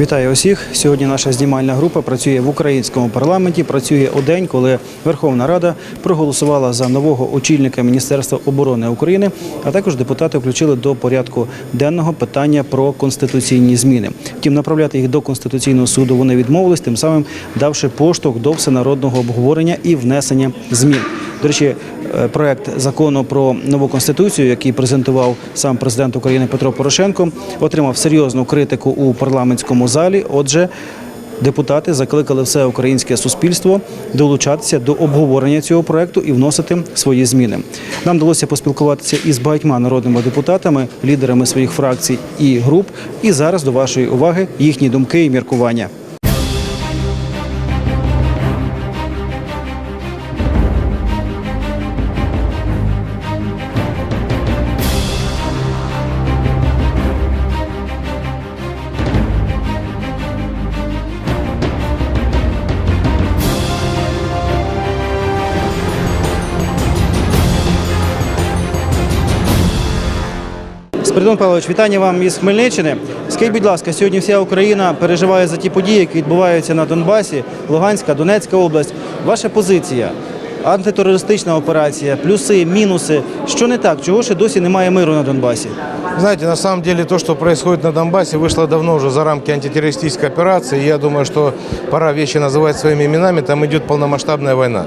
Вітаю усіх. Сьогодні наша знімальна група працює в українському парламенті. Працює у день, коли Верховна Рада проголосувала за нового очільника Міністерства оборони України. А також депутати включили до порядку денного питання про конституційні зміни. Втім, направляти їх до конституційного суду вони відмовились, тим самим давши поштовх до всенародного обговорення і внесення змін. До речі, е, проект закону про нову конституцію, який презентував сам президент України Петро Порошенко, отримав серйозну критику у парламентському залі. Отже, депутати закликали все українське суспільство долучатися до обговорення цього проекту і вносити свої зміни. Нам вдалося поспілкуватися із багатьма народними депутатами, лідерами своїх фракцій і груп. І зараз до вашої уваги їхні думки і міркування. Спиридон Павлович, вітання вам із Хмельниччини. Скажіть, будь ласка, сьогодні вся Україна переживає за ті події, які відбуваються на Донбасі, Луганська, Донецька область. Ваша позиція, антитерористична операція, плюси, мінуси. Що не так? Чого ще досі немає миру на Донбасі? Знаете, на самом деле то, что происходит на Донбассе, вышло давно уже за рамки антитеррористической операции. Я думаю, что пора вещи называть своими именами. Там идет полномасштабная война.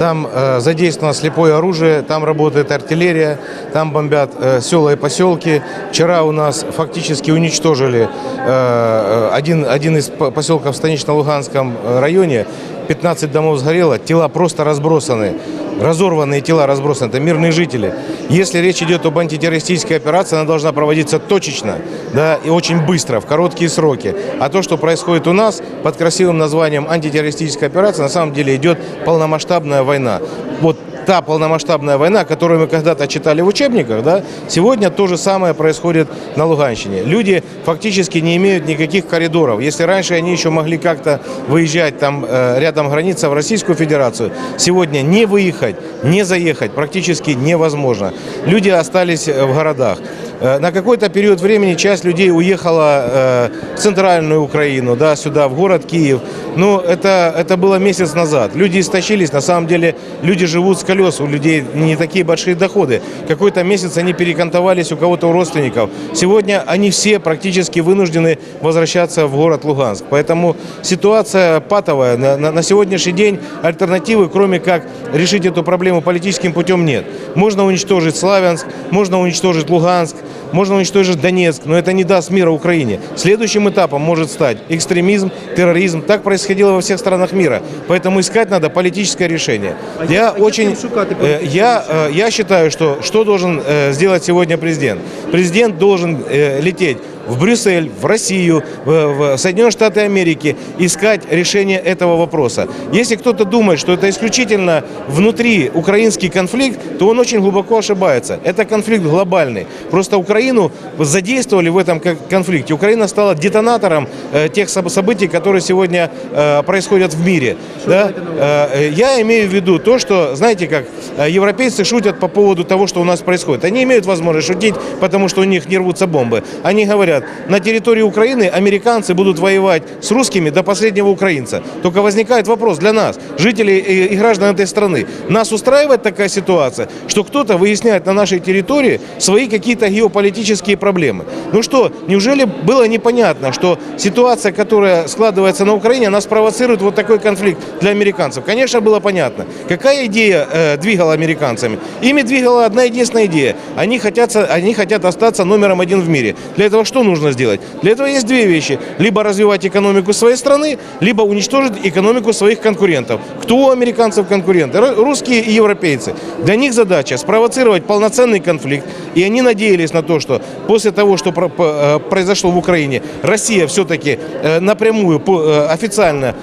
Там э, задействовано слепое оружие, там работает артиллерия, там бомбят э, села и поселки. Вчера у нас фактически уничтожили э, один, один из по- поселков в Станично-Луганском э, районе. 15 домов сгорело, тела просто разбросаны. Разорванные тела разбросаны, это мирные жители. Если речь идет об антитеррористической операции, она должна проводиться точечно да, и очень быстро, в короткие сроки. А то, что происходит у нас под красивым названием антитеррористическая операция, на самом деле идет полномасштабная война. Вот та полномасштабная война, которую мы когда-то читали в учебниках, да, сегодня то же самое происходит на Луганщине. Люди фактически не имеют никаких коридоров. Если раньше они еще могли как-то выезжать там э, рядом граница в Российскую Федерацию, сегодня не выехать, не заехать практически невозможно. Люди остались э, в городах. Э, На какой-то период времени часть людей уехала э, в центральную Украину, да, сюда, в город Киев. Но это, это было месяц назад. Люди истощились, на самом деле люди живут с колес, у людей не такие большие доходы. Какой-то месяц они перекантовались у кого-то у родственников. Сегодня они все практически вынуждены возвращаться в город Луганск. Поэтому ситуация патовая. На, на- на сегодняшний день альтернативы, кроме как решить эту проблему политическим путем, нет. Можно уничтожить Славянск, можно уничтожить Луганск, можно уничтожить Донецк, но это не даст мира Украине. Следующим этапом может стать экстремизм, терроризм. Так происходило во всех странах мира. Поэтому искать надо политическое решение. А Я а очень, э, я, э, я считаю, что что должен э, сделать сегодня президент? Президент должен э, лететь в Брюссель, в Россию, в, Соединенные Штаты Америки, искать решение этого вопроса. Если кто-то думает, что это исключительно внутри украинский конфликт, то он очень глубоко ошибается. Это конфликт глобальный. Просто Украину задействовали в этом кон- конфликте. Украина стала детонатором э, тех соб- событий, которые сегодня э, происходят в мире. Да? Э, я имею в виду то, что, знаете как, европейцы шутят по поводу того, что у нас происходит. Они имеют возможность шутить, потому что у них не рвутся бомбы. Они говорят, на территории Украины американцы будут воевать с русскими до последнего украинца. Только возникает вопрос для нас, жителей и, граждан этой страны. Нас устраивает такая ситуация, что кто-то выясняет на нашей территории свои какие-то геополитические проблемы. Ну что, неужели было непонятно, что ситуация, которая складывается на Украине, она спровоцирует вот такой конфликт для американцев? Конечно, было понятно. Какая идея э, двигала американцами? Ими двигала одна единственная идея. Они хотят, они хотят остаться номером один в мире. Для этого что нужно сделать? Для этого есть две вещи. Либо развивать экономику своей страны, либо уничтожить экономику своих конкурентов. Кто у американцев конкуренты? Ру- Русские и европейцы. Для них задача спровоцировать полноценный конфликт. И они надеялись на то, что после того, что э, произошло в Украине, Россия все-таки э, напрямую, э, официально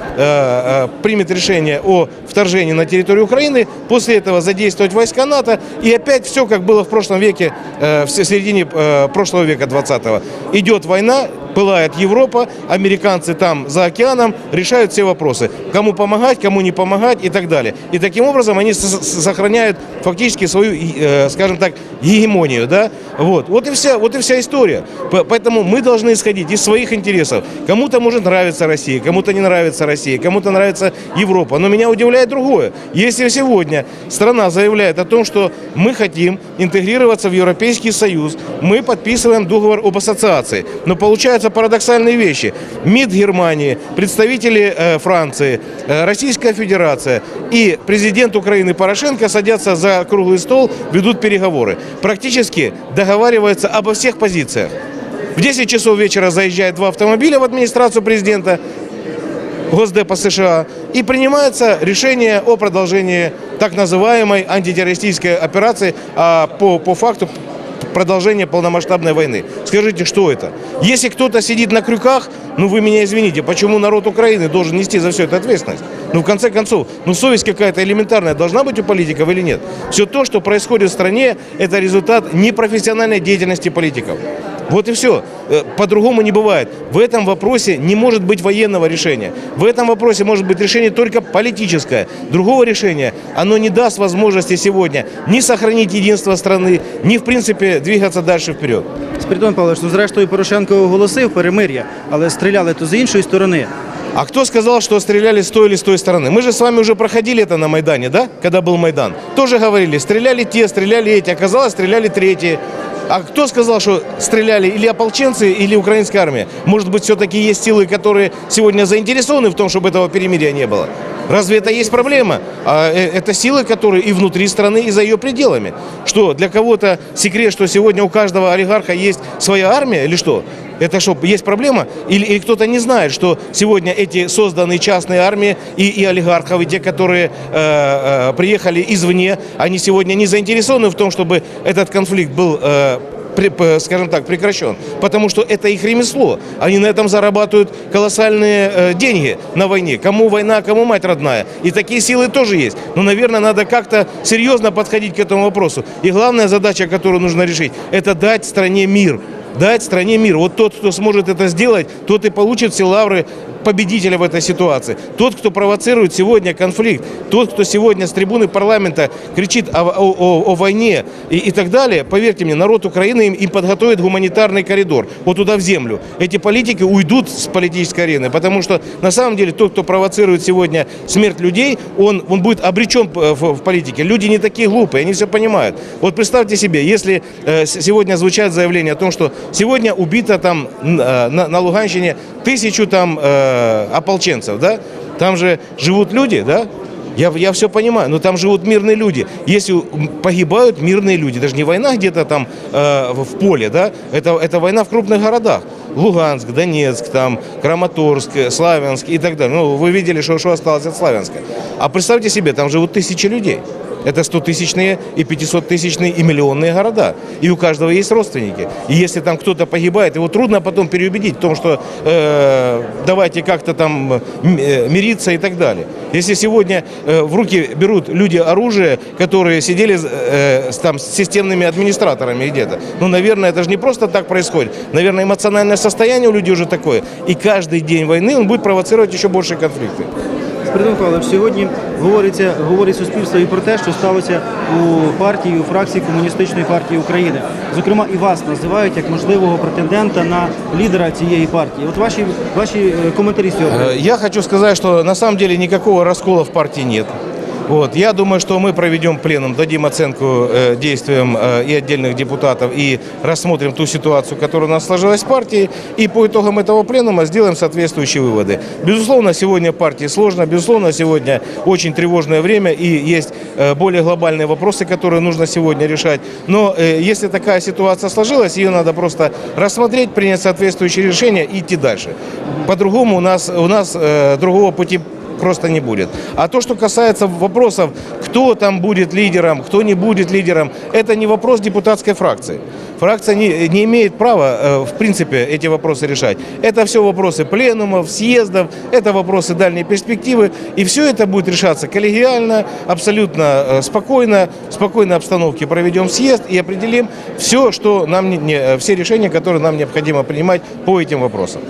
примет решение о вторжении на территорию Украины, после этого задействовать войска НАТО, и опять все, как было в прошлом веке, в середине прошлого века 20-го. Идет война, пылает Европа, американцы там за океаном решают все вопросы. Кому помогать, кому не помогать и так далее. И таким образом они сохраняют фактически свою, э, скажем так, гегемонию. Да? Вот. Вот, и вся, вот и вся история. Поэтому мы должны исходить из своих интересов. Кому-то может нравиться Россия, кому-то не нравится Россия, кому-то нравится Европа. Но меня удивляет другое. Если сегодня страна заявляет о том, что мы хотим интегрироваться в Европейский Союз, мы подписываем договор об ассоциации. Но получаются парадоксальные вещи. МИД Германии, представители э, Франции, э, Российская Федерация и президент Украины Порошенко садятся за круглый стол, ведут переговоры. Практически договариваются обо всех позициях. В 10 часов вечера заезжает два автомобиля в администрацию президента, Госдепа США, и принимается решение о продолжении так называемой антитеррористической операции а, по, по факту продолжения полномасштабной войны. Скажите, что это? Если кто-то сидит на крюках, ну вы меня извините, почему народ Украины должен нести за все это ответственность? Ну, в конце концов, ну совесть какая-то элементарная должна быть у политиков или нет? Все то, что происходит в стране, это результат непрофессиональной деятельности политиков. Вот и все. Э, По-другому не бывает. В этом вопросе не может быть военного решения. В этом вопросе может быть решение только политическое. Другого решения оно не даст возможности сегодня ни сохранить единство страны, ни в принципе двигаться дальше вперед. Спиридон Павлович, ну зрештою Порошенко оголосив перемир'я, але стріляли то з іншої сторони. А кто сказал, что стреляли с той или с той стороны? Мы же с вами уже проходили это на Майдане, да? Когда был Майдан. Тоже говорили, стреляли те, стреляли эти. Оказалось, стреляли третьи. А кто сказал, что стреляли или ополченцы, или украинская армия? Может быть, все-таки есть силы, которые сегодня заинтересованы в том, чтобы этого перемирия не было? Разве это есть проблема? А э, это силы, которые и внутри страны, и за ее пределами. Что, для кого-то секрет, что сегодня у каждого олигарха есть своя армия или что? Это что, есть проблема? Или, или кто-то не знает, что сегодня эти созданные частные армии и, и олигархов, и те, которые э, э, приехали извне, они сегодня не заинтересованы в том, чтобы этот конфликт был э, скажем так, прекращен. Потому что это их ремесло. Они на этом зарабатывают колоссальные э, деньги на войне. Кому война, кому мать родная. И такие силы тоже есть. Но, наверное, надо как-то серьезно подходить к этому вопросу. И главная задача, которую нужно решить, это дать стране мир. Дать стране мир. Вот тот, кто сможет это сделать, тот и получит все лавры победителя в этой ситуации. Тот, кто провоцирует сегодня конфликт, тот, кто сегодня с трибуны парламента кричит о, о- о- о войне и, и так далее, поверьте мне, народ Украины им, им подготовит гуманитарный коридор вот туда в землю. Эти политики уйдут с политической арены, потому что на самом деле тот, кто провоцирует сегодня смерть людей, он, он будет обречен в, в политике. Люди не такие глупые, они все понимают. Вот представьте себе, если э, сегодня звучат заявления о том, что сегодня убито там э, на, на Луганщине тысячу там э, ополченцев, да? Там же живут люди, да? Я, я все понимаю, но там живут мирные люди. Если погибают мирные люди, даже не война где-то там э, в в поле, да, это, это война в крупных городах. Луганск, Донецк, там, Краматорск, э, Славянск и так далее. Ну, вы видели, что, что осталось от Славянска. А представьте себе, там живут тысячи людей. Это 100-тысячные и 500-тысячные и миллионные города. И у каждого есть родственники. И если там кто-то погибает, его трудно потом переубедить в том, что э, давайте как-то там э, мириться и так далее. Если сегодня э, в руки берут люди оружие, которые сидели э, там, с системными администраторами где-то, ну, наверное, это же не просто так происходит. Наверное, эмоциональное состояние у людей уже такое. И каждый день войны он будет провоцировать еще большие конфликты. Спиридон Павлович, сьогодні говориться, говорить суспільство і про те, що сталося у партії, у фракції Комуністичної партії України. Зокрема, і вас називають як можливого претендента на лідера цієї партії. От ваші, ваші е, коментарі приводу. Э, Я хочу сказати, що на самом деле никакого раскола в партії нет. Вот. Я думаю, что мы проведем пленум, дадим оценку э, действиям э, и отдельных депутатов и рассмотрим ту ситуацию, которая у нас сложилась в партии, и по итогам этого пленума сделаем соответствующие выводы. Безусловно, сегодня партии сложно, безусловно, сегодня очень тревожное время и есть э, более глобальные вопросы, которые нужно сегодня решать. Но э, если такая ситуация сложилась, ее надо просто рассмотреть, принять соответствующие решения и идти дальше. По-другому у нас, у нас э, другого пути просто не будет. А то, что касается вопросов, кто там будет лидером, кто не будет лидером, это не вопрос депутатской фракции. Фракция не, не имеет права, э, в принципе, эти вопросы решать. Это все вопросы пленумов, съездов, это вопросы дальней перспективы. И все это будет решаться коллегиально, абсолютно э, спокойно, в спокойной обстановке проведем съезд и определим все, что нам не- э, все решения, которые нам необходимо принимать по этим вопросам.